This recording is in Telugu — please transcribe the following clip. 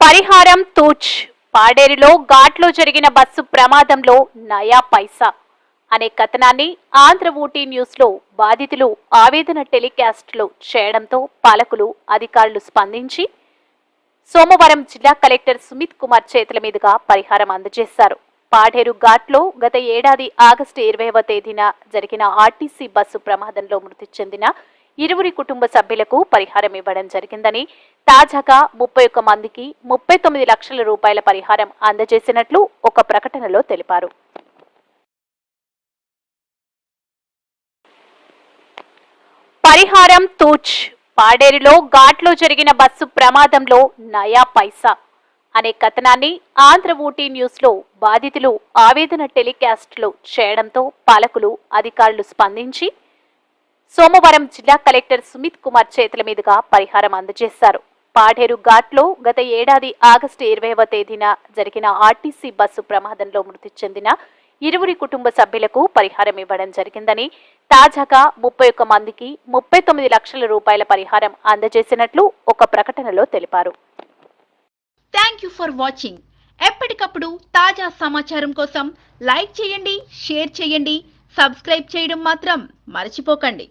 పరిహారం తూచ్. పాడేరులో ఘాట్లో జరిగిన బస్సు ప్రమాదంలో నయా పైసా. అనే కథనాన్ని ఆంధ్ర ఊటీ న్యూస్లో బాధితులు ఆవేదన టెలికాస్ట్లో చేయడంతో పాలకులు అధికారులు స్పందించి సోమవారం జిల్లా కలెక్టర్ సుమిత్ కుమార్ చేతుల మీదుగా పరిహారం అందజేశారు. పాడేరు ఘాట్లో గత ఏడాది ఆగస్టు ఇరవైవ తేదీన జరిగిన ఆర్టీసీ బస్సు ప్రమాదంలో మృతి చెందిన ఇరువురి కుటుంబ సభ్యులకు పరిహారం ఇవ్వడం జరిగిందని తాజాగా ముప్పై ఒక్క మందికి ముప్పై తొమ్మిది లక్షల రూపాయల పరిహారం అందజేసినట్లు ఒక ప్రకటనలో తెలిపారు. పరిహారం తూచ్. పాడేరులో ఘాట్లో జరిగిన బస్సు ప్రమాదంలో నయా పైసా అనే కథనాన్ని ఆంధ్ర ఊటీ న్యూస్లో బాధితులు ఆవేదన టెలికాస్ట్లో చేయడంతో పాలకులు అధికారులు స్పందించి సోమవారం జిల్లా కలెక్టర్ సుమిత్ కుమార్ చేతుల మీదుగా పరిహారం అందజేశారు. పాడేరు ఘాట్లో గత ఏడాది ఆగస్టు ఇరవైవ తేదీన జరిగిన ఆర్టీసీ బస్సు ప్రమాదంలో మృతి చెందిన ఇరువురి కుటుంబ సభ్యులకు పరిహారం ఇవ్వడం జరిగిందని తాజాగా ముప్పై ఒక్క మందికి ముప్పై తొమ్మిది లక్షల రూపాయల పరిహారం అందజేసినట్లు ఒక ప్రకటనలో తెలిపారు. థ్యాంక్ యూ ఫర్ వాచింగ్ ఎప్పటికప్పుడు తాజా సమాచారం కోసం లైక్ చేయండి షేర్ చేయండి సబ్స్క్రైబ్ చేయడం మాత్రం మర్చిపోకండి.